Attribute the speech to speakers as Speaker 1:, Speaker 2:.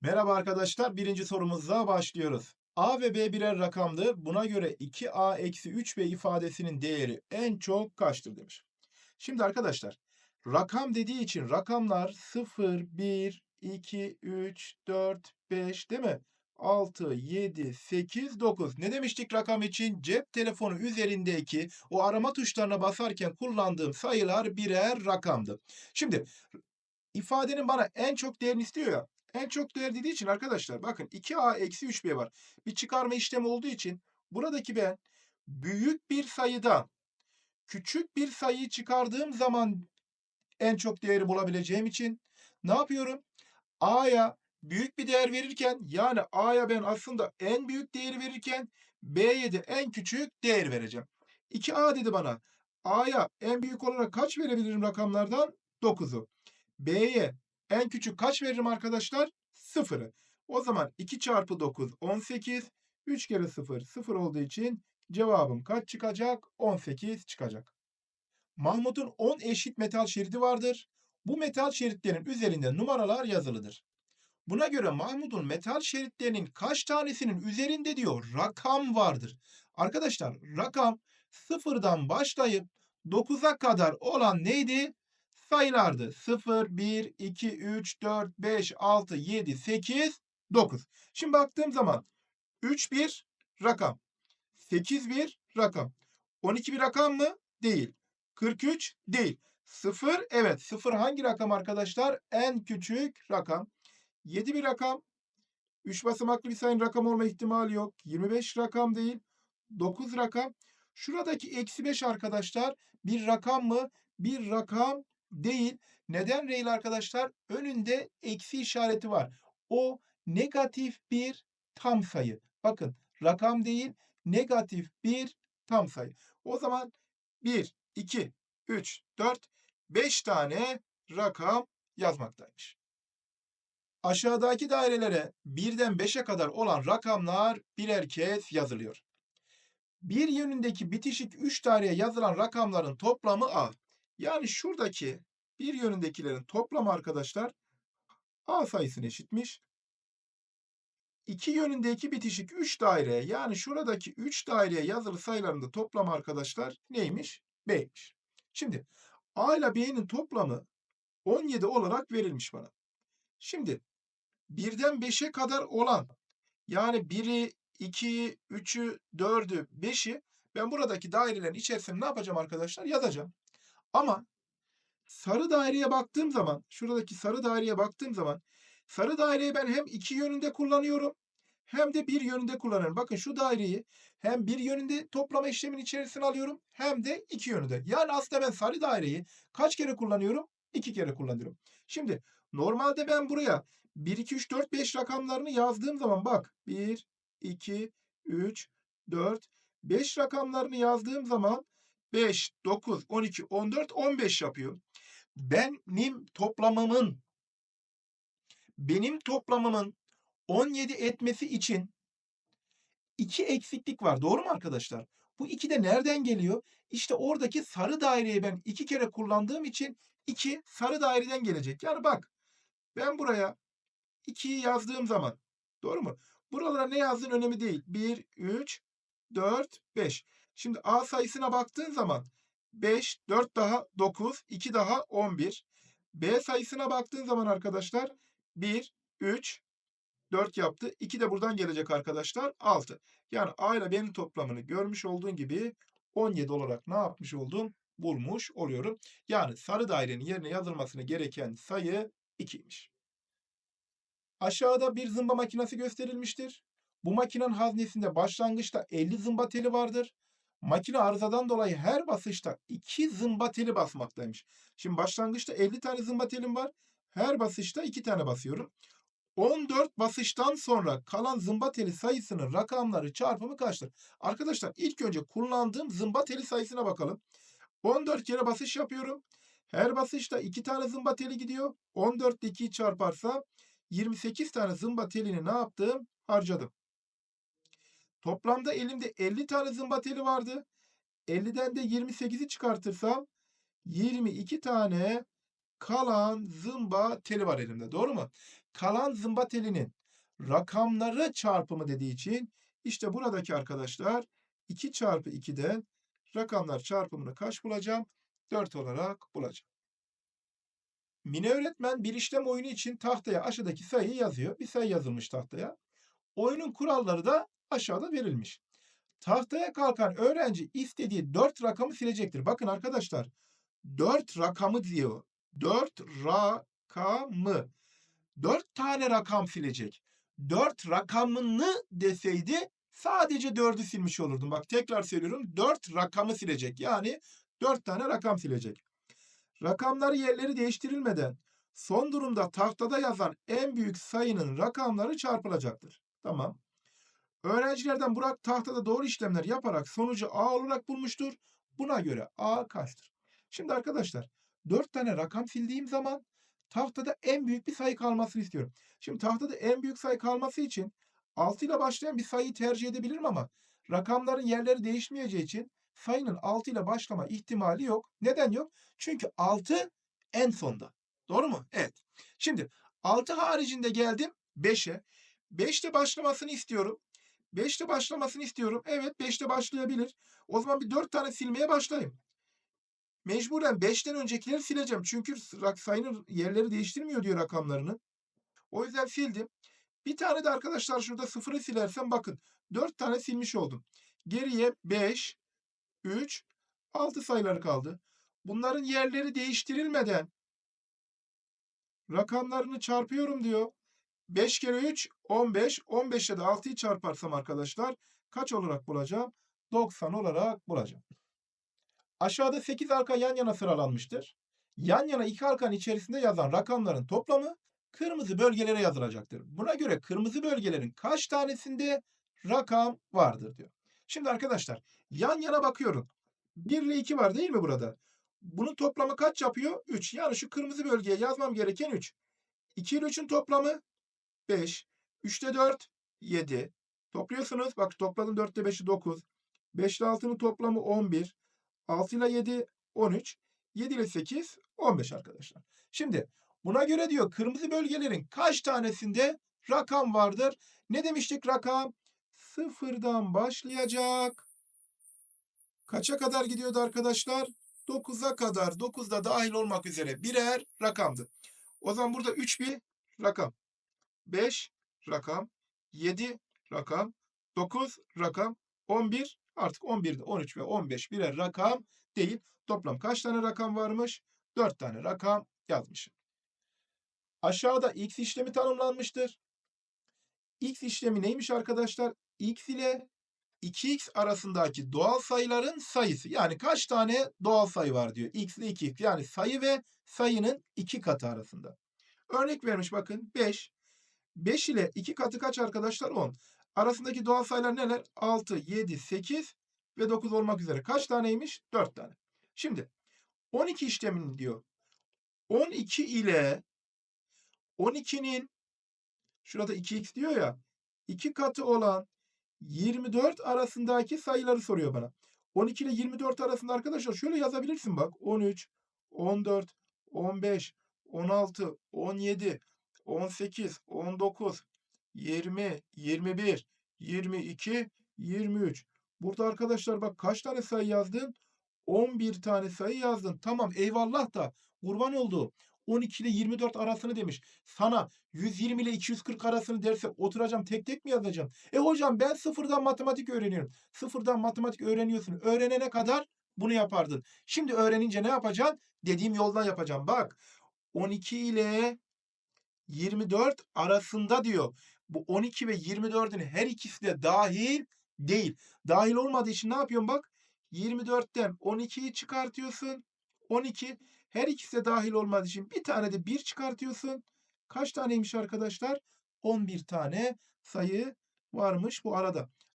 Speaker 1: Merhaba arkadaşlar, birinci sorumuzla başlıyoruz. A ve B birer rakamdır. Buna göre 2A eksi 3B ifadesinin değeri en çok kaçtır demiş. Şimdi arkadaşlar, rakam dediği için rakamlar 0, 1, 2, 3, 4, 5 değil mi? 6, 7, 8, 9. Ne demiştik rakam için? Cep telefonu üzerindeki o arama tuşlarına basarken kullandığım sayılar birer rakamdı. Şimdi ifadenin bana en çok değerini istiyor ya. En çok değer dediği için arkadaşlar bakın 2a eksi 3b var. Bir çıkarma işlemi olduğu için buradaki ben büyük bir sayıdan küçük bir sayıyı çıkardığım zaman en çok değeri bulabileceğim için ne yapıyorum? A'ya büyük bir değer verirken yani A'ya ben aslında en büyük değeri verirken B'ye de en küçük değer vereceğim. 2A dedi bana. A'ya en büyük olarak kaç verebilirim rakamlardan? 9'u. B'ye en küçük kaç veririm arkadaşlar? 0'ı. O zaman 2 çarpı 9 18. 3 kere 0 0 olduğu için cevabım kaç çıkacak? 18 çıkacak. Mahmut'un 10 eşit metal şeridi vardır. Bu metal şeritlerin üzerinde numaralar yazılıdır. Buna göre Mahmut'un metal şeritlerinin kaç tanesinin üzerinde diyor rakam vardır. Arkadaşlar rakam sıfırdan başlayıp 9'a kadar olan neydi? Sayılardı. 0, 1, 2, 3, 4, 5, 6, 7, 8, 9. Şimdi baktığım zaman 3 bir rakam. 8 bir rakam. 12 bir rakam mı? Değil. 43 değil. 0 evet 0 hangi rakam arkadaşlar? En küçük rakam. 7 bir rakam. 3 basamaklı bir sayının rakam olma ihtimali yok. 25 rakam değil. 9 rakam. Şuradaki eksi 5 arkadaşlar bir rakam mı? Bir rakam değil. Neden değil arkadaşlar? Önünde eksi işareti var. O negatif bir tam sayı. Bakın rakam değil negatif bir tam sayı. O zaman 1, 2, 3, 4, 5 tane rakam yazmaktaymış. Aşağıdaki dairelere 1'den 5'e kadar olan rakamlar birer kez yazılıyor. Bir yönündeki bitişik 3 daireye yazılan rakamların toplamı A. Yani şuradaki bir yönündekilerin toplamı arkadaşlar A sayısına eşitmiş. İki yönündeki bitişik 3 daireye yani şuradaki 3 daireye yazılı sayıların da toplamı arkadaşlar neymiş? B'ymiş. Şimdi A ile B'nin toplamı 17 olarak verilmiş bana. Şimdi 1'den 5'e kadar olan yani 1'i, 2'yi, 3'ü, 4'ü, 5'i ben buradaki dairelerin içerisine ne yapacağım arkadaşlar? Yazacağım. Ama sarı daireye baktığım zaman, şuradaki sarı daireye baktığım zaman sarı daireyi ben hem iki yönünde kullanıyorum hem de bir yönünde kullanıyorum. Bakın şu daireyi hem bir yönünde toplama işleminin içerisine alıyorum hem de iki yönünde. Yani aslında ben sarı daireyi kaç kere kullanıyorum? İki kere kullanıyorum. Şimdi normalde ben buraya 1, 2, 3, 4, 5 rakamlarını yazdığım zaman bak 1, 2, 3, 4, 5 rakamlarını yazdığım zaman 5, 9, 12, 14, 15 yapıyor. Benim toplamımın benim toplamımın 17 etmesi için 2 eksiklik var. Doğru mu arkadaşlar? Bu 2 de nereden geliyor? İşte oradaki sarı daireyi ben 2 kere kullandığım için 2 sarı daireden gelecek. Yani bak ben buraya 2'yi yazdığım zaman doğru mu? Buralara ne yazdığın önemli değil. 1, 3, 4, 5. Şimdi A sayısına baktığın zaman 5, 4 daha 9, 2 daha 11. B sayısına baktığın zaman arkadaşlar 1, 3, 4 yaptı. 2 de buradan gelecek arkadaşlar 6. Yani A ile B'nin toplamını görmüş olduğun gibi 17 olarak ne yapmış oldum? Bulmuş oluyorum. Yani sarı dairenin yerine yazılmasına gereken sayı 2'ymiş. Aşağıda bir zımba makinesi gösterilmiştir. Bu makinenin haznesinde başlangıçta 50 zımba teli vardır. Makine arızadan dolayı her basışta 2 zımba teli basmaktaymış. Şimdi başlangıçta 50 tane zımba telim var. Her basışta 2 tane basıyorum. 14 basıştan sonra kalan zımba teli sayısının rakamları çarpımı kaçtır? Arkadaşlar ilk önce kullandığım zımba teli sayısına bakalım. 14 kere basış yapıyorum. Her basışta 2 tane zımba teli gidiyor. 14 ile 2'yi çarparsa 28 tane zımba telini ne yaptım? Harcadım. Toplamda elimde 50 tane zımba teli vardı. 50'den de 28'i çıkartırsam 22 tane kalan zımba teli var elimde. Doğru mu? Kalan zımba telinin rakamları çarpımı dediği için işte buradaki arkadaşlar 2 çarpı 2'den rakamlar çarpımını kaç bulacağım? 4 olarak bulacağım. Mine öğretmen bir işlem oyunu için tahtaya aşağıdaki sayıyı yazıyor. Bir sayı yazılmış tahtaya. Oyunun kuralları da aşağıda verilmiş. Tahtaya kalkan öğrenci istediği 4 rakamı silecektir. Bakın arkadaşlar 4 rakamı diyor. 4 rakamı. 4 tane rakam silecek. 4 rakamını deseydi sadece 4'ü silmiş olurdum. Bak tekrar söylüyorum 4 rakamı silecek. Yani 4 tane rakam silecek. Rakamları yerleri değiştirilmeden son durumda tahtada yazan en büyük sayının rakamları çarpılacaktır. Tamam. Öğrencilerden Burak tahtada doğru işlemler yaparak sonucu A olarak bulmuştur. Buna göre A kaçtır? Şimdi arkadaşlar 4 tane rakam sildiğim zaman tahtada en büyük bir sayı kalmasını istiyorum. Şimdi tahtada en büyük sayı kalması için 6 ile başlayan bir sayıyı tercih edebilirim ama rakamların yerleri değişmeyeceği için sayının 6 ile başlama ihtimali yok. Neden yok? Çünkü 6 en sonda. Doğru mu? Evet. Şimdi 6 haricinde geldim 5'e. 5'te başlamasını istiyorum. 5'te başlamasını istiyorum. Evet 5'te başlayabilir. O zaman bir 4 tane silmeye başlayayım. Mecburen 5'ten öncekileri sileceğim. Çünkü sayının yerleri değiştirmiyor diyor rakamlarını. O yüzden sildim. Bir tane de arkadaşlar şurada sıfırı silersem bakın 4 tane silmiş oldum. Geriye 5, 3, 6 sayıları kaldı. Bunların yerleri değiştirilmeden rakamlarını çarpıyorum diyor. 5 kere 3 15. 15'e de 6'yı çarparsam arkadaşlar kaç olarak bulacağım? 90 olarak bulacağım. Aşağıda 8 arka yan yana sıralanmıştır. Yan yana iki arkanın içerisinde yazan rakamların toplamı kırmızı bölgelere yazılacaktır. Buna göre kırmızı bölgelerin kaç tanesinde rakam vardır diyor. Şimdi arkadaşlar yan yana bakıyorum. 1 ile 2 var değil mi burada? Bunun toplamı kaç yapıyor? 3. Yani şu kırmızı bölgeye yazmam gereken 3. 2 ile 3'ün toplamı 5. 3'te 4 7. Topluyorsunuz. Bak topladım 4'te 5'i 9. 5 ile 6'nın toplamı 11. 6 ile 7 13. 7 ile 8 15 arkadaşlar. Şimdi buna göre diyor kırmızı bölgelerin kaç tanesinde rakam vardır? Ne demiştik rakam? Sıfırdan başlayacak. Kaça kadar gidiyordu arkadaşlar? 9'a kadar. 9'da dahil olmak üzere birer rakamdı. O zaman burada 3 bir rakam. 5 rakam. 7 rakam. 9 rakam. 11 artık 11'de 13 ve 15 birer rakam değil. Toplam kaç tane rakam varmış? 4 tane rakam yazmışım. Aşağıda x işlemi tanımlanmıştır. X işlemi neymiş arkadaşlar? X ile 2x arasındaki doğal sayıların sayısı. Yani kaç tane doğal sayı var diyor. x ile 2x yani sayı ve sayının iki katı arasında. Örnek vermiş bakın 5. 5 ile 2 katı kaç arkadaşlar? 10. Arasındaki doğal sayılar neler? 6, 7, 8 ve 9 olmak üzere. Kaç taneymiş? 4 tane. Şimdi 12 işlemini diyor. 12 ile 12'nin şurada 2x diyor ya 2 katı olan 24 arasındaki sayıları soruyor bana. 12 ile 24 arasında arkadaşlar şöyle yazabilirsin bak. 13, 14, 15, 16, 17, 18, 19, 20, 21, 22, 23. Burada arkadaşlar bak kaç tane sayı yazdın? 11 tane sayı yazdın. Tamam eyvallah da kurban oldu. 12 ile 24 arasını demiş. Sana 120 ile 240 arasını derse oturacağım tek tek mi yazacağım? E hocam ben sıfırdan matematik öğreniyorum. Sıfırdan matematik öğreniyorsun. Öğrenene kadar bunu yapardın. Şimdi öğrenince ne yapacaksın? Dediğim yoldan yapacağım. Bak 12 ile 24 arasında diyor. Bu 12 ve 24'ün her ikisi de dahil değil. Dahil olmadığı için ne yapıyorsun bak? 24'ten 12'yi çıkartıyorsun. 12 her ikisi de dahil olmadığı için bir tane de 1 çıkartıyorsun. Kaç taneymiş arkadaşlar? 11 tane sayı varmış bu arada.